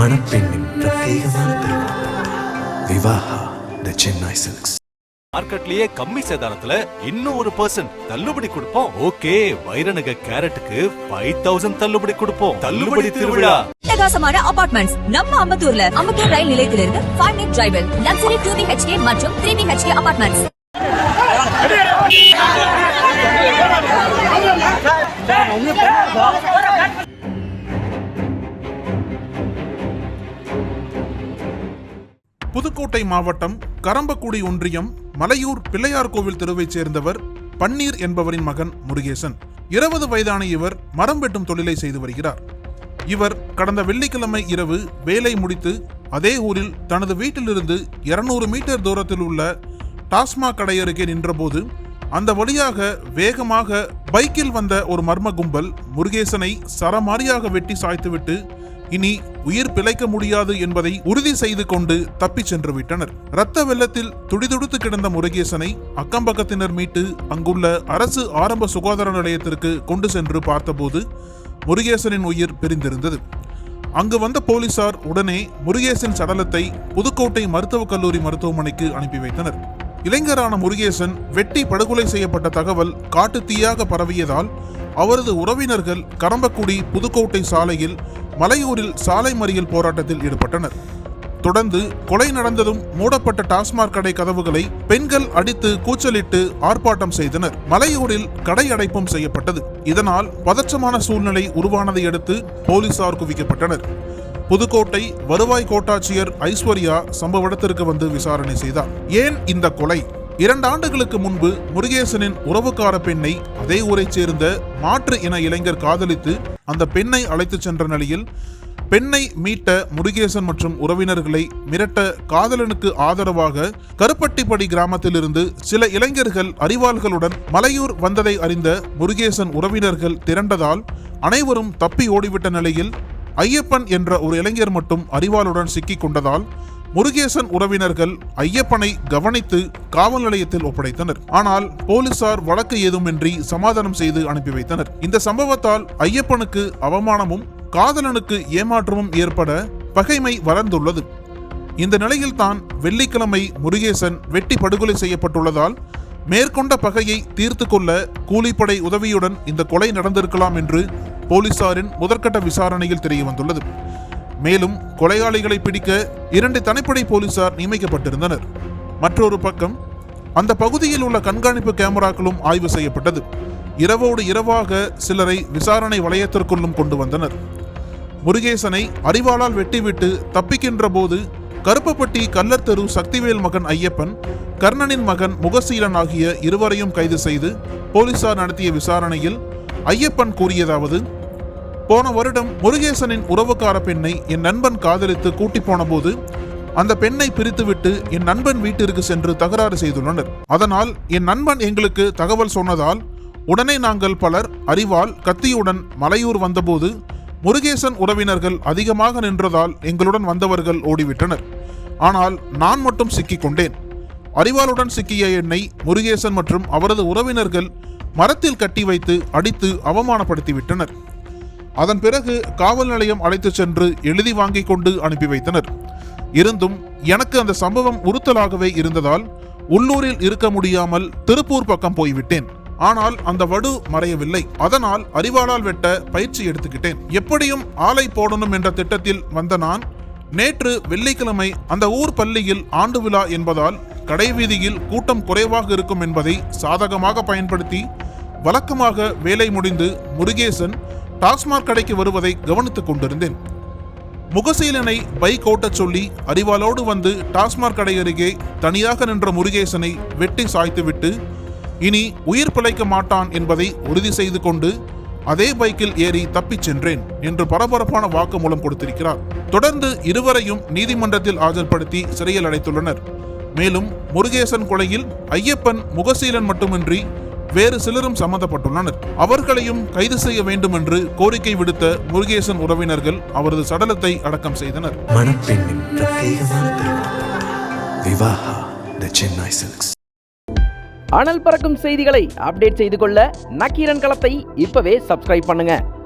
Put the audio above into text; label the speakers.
Speaker 1: மணப்பெண்ணின் பிரத்யேகமான திருமணம். Vivaha the Chennai silks
Speaker 2: மார்க்கெட்லயே கம்மி சேதாரத்துல இன்னும் ஒரு பர்சன்ட் தள்ளுபடி கொடுப்போம். ஓகே வைரநக கேரட்டுக்கு ஃபைவ் தௌசண்ட் தள்ளுபடி கொடுப்போம். தள்ளுபடி திருவிழா.
Speaker 3: அட்டகாசமான அபார்ட்மெண்ட்ஸ் நம்ம அம்பத்தூர்ல. அம்பத்தூர் ரயில் நிலையத்திலிருந்து ஃபைவ் மினிட் டிரைவில் லக்ஸரி டூ பிஹெச்கே மற்றும் த்ரீ பிஹெச்கே அபார்ட்மெண்ட்ஸ்
Speaker 4: புதுக்கோட்டை மாவட்டம் கரம்பக்குடி ஒன்றியம் மலையூர் பிள்ளையார் கோவில் தெருவைச் சேர்ந்தவர் பன்னீர் என்பவரின் மகன் முருகேசன். இருபது வயதான இவர் மரம் வெட்டும் தொழிலை செய்து வருகிறார். இவர் கடந்த வெள்ளிக்கிழமை இரவு வேலை முடித்து அதே ஊரில் தனது வீட்டிலிருந்து 200 மீட்டர் தூரத்தில் உள்ள டாஸ்மாக் கடை அருகே நின்றபோது அந்த வழியாக வேகமாக பைக்கில் வந்த ஒரு மர்ம கும்பல் முருகேசனை சரமாரியாக வெட்டி சாய்த்துவிட்டு இனி உயிர் பிழைக்க முடியாது என்பதை உறுதி செய்து கொண்டு தப்பிச் சென்று விட்டனர். இரத்த வெள்ளத்தில் துடிதுடித்து கிடந்த முருகேசனை அக்கம்பக்கத்தினர் மீட்டு அங்குள்ள அரசு ஆரம்ப சுகாதார நிலையத்திற்கு கொண்டு சென்று பார்த்தபோது முருகேசனின் உயிர் பிரிந்திருந்தது. அங்கு வந்த போலீசார் உடனே முருகேசன் சடலத்தை புதுக்கோட்டை மருத்துவக் கல்லூரி மருத்துவமனைக்கு அனுப்பி வைத்தனர். இளைஞரான முருகேசன் வெட்டி படுகொலை செய்யப்பட்ட தகவல் காட்டுத்தீயாக பரவியதால் அவரது உறவினர்கள் கடம்பக்குடி புதுக்கோட்டை சாலையில் மலையூரில் சாலை மறியல் போராட்டத்தில் ஈடுபட்டனர். தொடர்ந்து கொலை நடந்ததும் மூடப்பட்ட டாஸ்மாக் கடை கதவுகளை பெண்கள் அடித்து கூச்சலிட்டு ஆர்ப்பாட்டம் செய்தனர். மலையூரில் கடை அடைப்பும் செய்யப்பட்டது. இதனால் பதற்றமான சூழ்நிலை உருவானதை அடுத்து போலீசார் குவிக்கப்பட்டனர். புதுக்கோட்டை வருவாய் கோட்டாட்சியர் ஐஸ்வர்யா சம்பவ இடத்திற்கு வந்து விசாரணை செய்தார். ஏன் இந்த கொலை? இரண்டு ஆண்டுகளுக்கு முன்பு முருகேசனின் உறவுக்கார பெண்ணை அதே ஊரைச் சேர்ந்த மாற்று இன இளைஞர் காதலித்து அந்த பெண்ணை அழைத்துச் சென்ற நிலையில் பெண்ணை மீட்ட முருகேசன் மற்றும் உறவினர்களை மிரட்ட காதலனுக்கு ஆதரவாக கருப்பட்டிப்படி கிராமத்திலிருந்து சில இளைஞர்கள் அறிவாள்களுடன் மலையூர் வந்ததை அறிந்த முருகேசன் உறவினர்கள் திரண்டதால் அனைவரும் தப்பி ஓடிவிட்ட நிலையில் ஐயப்பன் என்ற ஒரு இளைஞர் மட்டும் அறிவாளுடன் சிக்கிக் கொண்டதால் முருகேசன் உறவினர்கள் ஐயப்பனை கவனித்து காவல் நிலையத்தில் ஒப்படைத்தனர். ஆனால் போலீசார் வழக்கு ஏதுமின்றி சமாதானம் செய்து அனுப்பி வைத்தனர். இந்த சம்பவத்தால் ஐயப்பனுக்கு அவமானமும் காதலனுக்கு ஏமாற்றமும் ஏற்பட பகைமை வளர்ந்துள்ளது. இந்த நிலையில் தான் வெள்ளிக்கிழமை முருகேசன் வெட்டி படுகொலை செய்யப்பட்டுள்ளதால் மேற்கொண்ட பகையை தீர்த்து கொள்ள கூலிப்படை உதவியுடன் இந்த கொலை நடந்திருக்கலாம் என்று போலீசாரின் முதற்கட்ட விசாரணையில் தெரிய வந்துள்ளது மேலும் கொலையாளிகளை பிடிக்க இரண்டு தனிப்படை போலீசார் நியமிக்கப்பட்டிருந்தனர். மற்றொரு பக்கம் அந்த பகுதியில் உள்ள கண்காணிப்பு கேமராக்களும் ஆய்வு செய்யப்பட்டது. இரவோடு இரவாக சிலரை விசாரணை வளையத்திற்குள்ளும் கொண்டு வந்தனர். முருகேசனை அறிவாளால் வெட்டிவிட்டு தப்பிக்கின்ற போது கருப்பப்பட்டி கல்லர் தெரு சக்திவேல் மகன் ஐயப்பன் கர்ணனின் மகன் முகசீலன் ஆகிய இருவரையும் கைது செய்து போலீசார் நடத்திய விசாரணையில் ஐயப்பன் கூறியதாவது போன வருடம் முருகேசனின் உறவுக்கார பெண்ணை என் நண்பன் காதலித்து கூட்டி போன போது அந்த பெண்ணை பிரித்துவிட்டு என் நண்பன் வீட்டிற்கு சென்று தகராறு செய்துள்ளனர். அதனால் என் நண்பன் எங்களுக்கு தகவல் சொன்னதால் உடனே நாங்கள் பலர் அறிவால் கத்தியுடன் மலையூர் வந்தபோது முருகேசன் உறவினர்கள் அதிகமாக நின்றதால் எங்களுடன் வந்தவர்கள் ஓடிவிட்டனர். ஆனால் நான் மட்டும் சிக்கிக் கொண்டேன். அறிவாளுடன் சிக்கிய என்னை முருகேசன் மற்றும் அவரது உறவினர்கள் மரத்தில் கட்டி வைத்து அடித்து அவமானப்படுத்திவிட்டனர். அதன் பிறகு காவல் நிலையம் அழைத்துச் சென்று எழுதி வாங்கிக் கொண்டு அனுப்பி வைத்தனர். இருந்தும் எனக்கு அந்த சம்பவம் உறுத்தலாகவே இருந்ததால் உள்ளூரில் இருக்க முடியாமல் திருப்பூர் பக்கம் போய்விட்டேன். ஆனால் அந்த வடு மறையவில்லை. அதனால் அறிவாளால் வெட்ட பயிற்சி எடுத்துக்கிட்டேன். எப்படியும் ஆலை போடணும் என்ற திட்டத்தில் வந்த நான் நேற்று வெள்ளிக்கிழமை அந்த ஊர் பள்ளியில் ஆண்டு விழா என்பதால் கடைவீதியில் கூட்டம் குறைவாக இருக்கும் என்பதை சாதகமாக பயன்படுத்தி வழக்கமாக வேலை முடிந்து முருகேசன் டாஸ்மாக் கடைக்கு வருவதை கவனித்துக் கொண்டிருந்தேன். முகசீலனை பைக் ஓட்டச் சொல்லி அறிவாளோடு வந்து டாஸ்மாக் கடை அருகே தனியாக நின்ற முருகேசனை வெட்டி சாய்த்துவிட்டு இனி உயிர் பிழைக்க மாட்டான் என்பதை உறுதி செய்து கொண்டு அதே பைக்கில் ஏறி தப்பிச் சென்றேன் என்று பரபரப்பான வாக்குமூலம் கொடுத்திருக்கிறார். தொடர்ந்து இருவரையும் நீதிமன்றத்தில் ஆஜர்படுத்தி சிறையில் அடைத்துள்ளனர். மேலும் முருகேசன் கொலையில் ஐயப்பன் முகசீலன் மட்டுமின்றி வேறு சிலரும் சம்பந்தப்பட்டுள்ளனர் அவர்களையும் கைது செய்ய வேண்டும் என்று கோரிக்கை விடுத்த முருகேசன் உறவினர்கள் அவரது சடலத்தை அடக்கம் செய்தனர்.
Speaker 5: அனல் பறக்கும் செய்திகளை அப்டேட் செய்து கொள்ள நக்கீரன் களத்தை இப்பவே சப்ஸ்கிரைப் பண்ணுங்க.